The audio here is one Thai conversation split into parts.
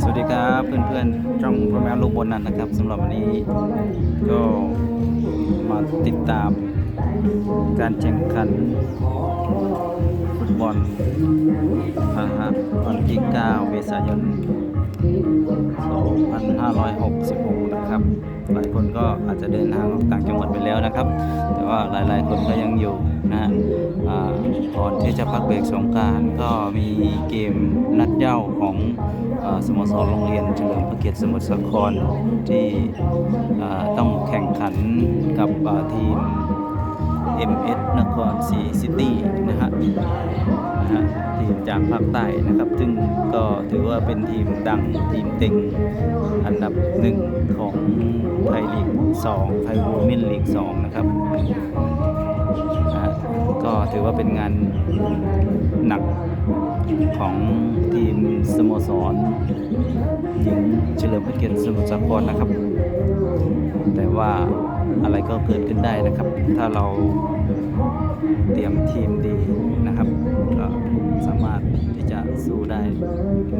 สวัสดีครับเพื่อนๆช่องพ่อแม่ลูกบนนั่นนะครับสำหรับวันนี้ก็มาติดตามการแข่งขัน ฟุตบอลนะฮะวันที่ 9 เมษายน 2566 นะครับ หลายคนก็อาจจะเดินทางออกต่างจังหวัดไปแล้วนะครับ แต่ว่าหลายๆ คนก็ยังอยู่นะฮะก่อนที่จะพักเบรกสงการก็มีเกมนัดเย้าของอสโมสรโรงเรียนเฉลิมพระเกียรติสมุทรสาครที่ต้องแข่งขันกับทีม MS นครศรีซิตี้นะฮะนะฮะทีมจากภาคใต้นะครับ ซึ่งก็ถือว่าเป็นทีมดังทีมเต็งอันดับหนึ่งของไทยลีก2ไทยวูแมนลีก2นะครับนะะก็ถือว่าเป็นงานหนักของทีมสโมสรหญิงเฉลิมพระเกียรติสมุทรสาครนะครับ แต่ว่าอะไรก็เกิดขึ้นได้นะครับ ถ้าเราเตรียมทีมดีนะครับ ก็สามารถที่จะสู้ได้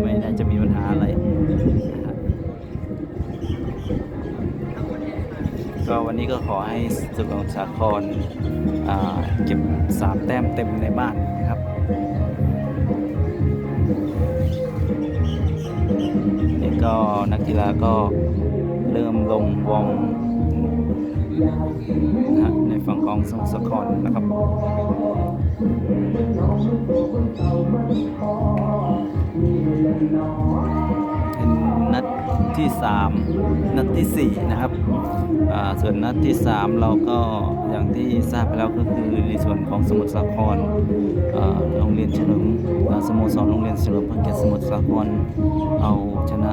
ไม่น่าจะมีปัญหาอะไรนะครับก็วันนี้ก็ขอให้สุขสาครเก็บ3แต้มเต็มในบ้านนะครับนี่ก็นักกีฬาก็เริ่มลงวงนะ ฮะในฝั่งของสมุทรสาครนะครับเป็นนัดที่ 3 นัดทีสี่ 4 นะครับ ส่วนนัดที่ 3 เราก็อย่างที่ทราบไปแล้วก็คือในส่วนของสมุทรสาครโรงเรียนเฉลิมสโมสรโรงเรียนเฉลิมพระเกียรติสมุทรสาครเอาชนะ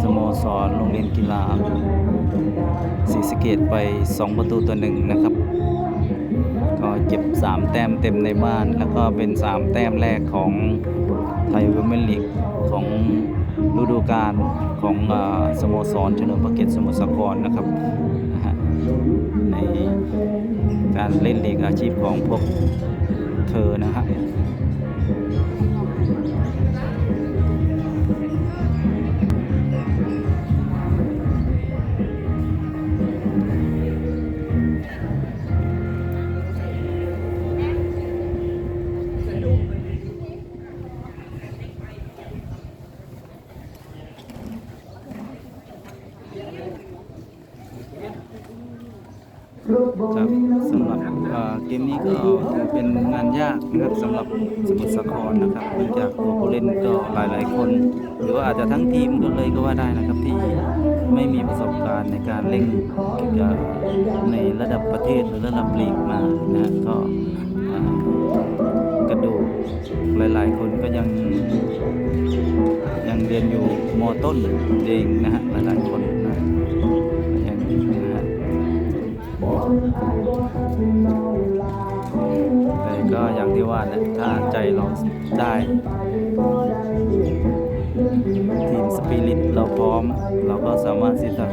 สโมสรโรงเรียนกีฬาศรีสะเกดไป 2 ประตูต่อหนึ่งนะครับ ก็เก็บ 3 แต้มเต็มในบ้าน แล้วก็เป็น 3 แต้มแรกของไทยเวิมเมนลีกของฤดูกาลของอสโมสรเฉลิมพระเกียรติสมุทรสาครนะครับ ในการเล่นลีกอาชีพของพวกเธอนะฮะ ครับสำหรับเกมนี้ก็ถือเป็นงานยากนะครับสำหรับสมุทรสาครนะครับเนื่องจากตัวผู้เล่นก็หลายๆคน หรือว่าอาจจะทั้งทีมก็เลยก็ว่าได้นะครับที่ไม่มีประสบการณ์ในการเล่นในระดับประเทศหรือระดับลีกมานะก็กระดูกหลายๆ คนก็ยังยังเรียนอยู่มต้นเองนะฮะหลายๆคนนะยังนะ อย่างที่ว่านะถ้าใจเราได้ทีมสปิริตเราพร้อม เราก็สามารถที่จะ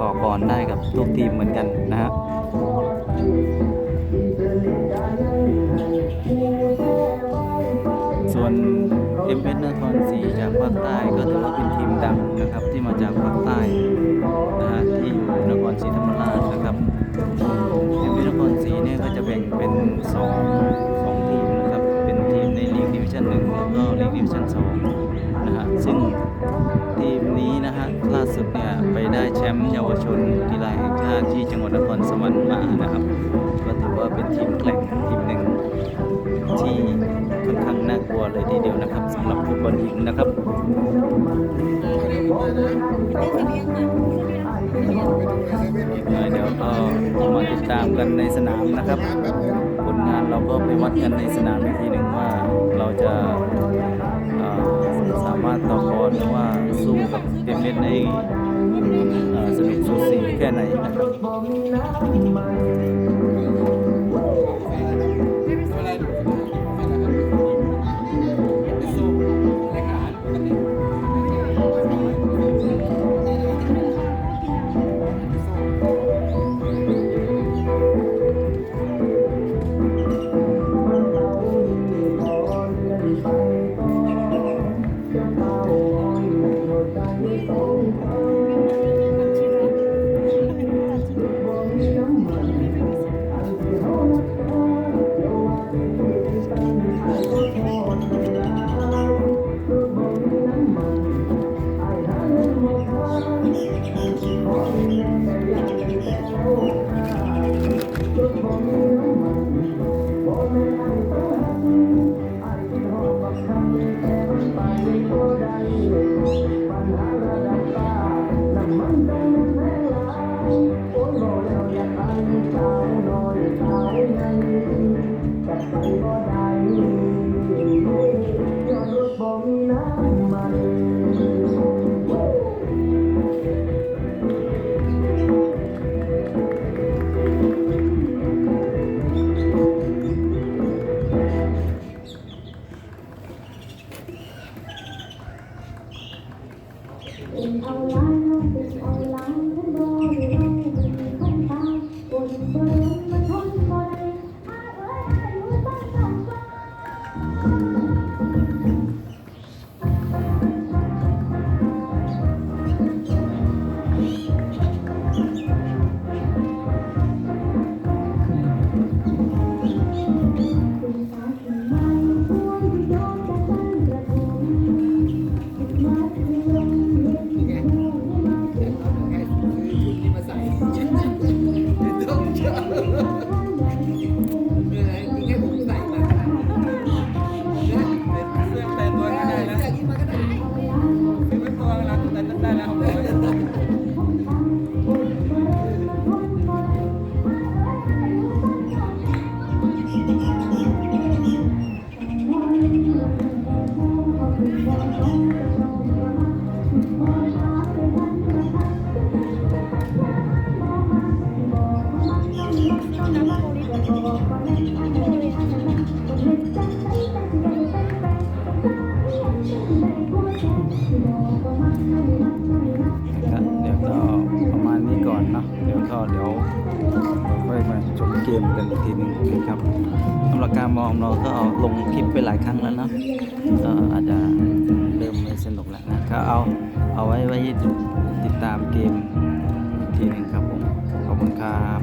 ต่อกรได้กับทุกทีมเหมือนกันนะฮะส่วนเอ็มเอสนครศรีจากภาคใต้ก็ถือว่าเป็นทีมดังนะครับที่มาจากภาคใต้ ที่จังหวัดนครสวรรค์มานะครับ ก็ถือว่าเป็นทีมแกร่งทีมหนึ่งที่ค่อนข้างน่ากลัวเลยทีเดียวนะครับสำหรับฟุตบอลหญิงนะครับเดี๋ยวก็มาติดตามกันในสนามนะครับผลงานเราก็ไปวัดกันในสนามอีกทีหนึ่งว่าเราจะสามารถต่อกรหรือว่าสู้กับเกมเล่นใน แค่ไหนนะครับ ครับ กมกันอีกทีหนึงนะครับสำหรับการมองเราก็เอาลงคลิปไปหลายครั้งแล้วเนาะก็อาจจะเริ่มไม่สนุกแล้วนะก็เอาเอาไว้ไว้ติดตามเกมอีกทีหนึงครับผมขอบคุณครับ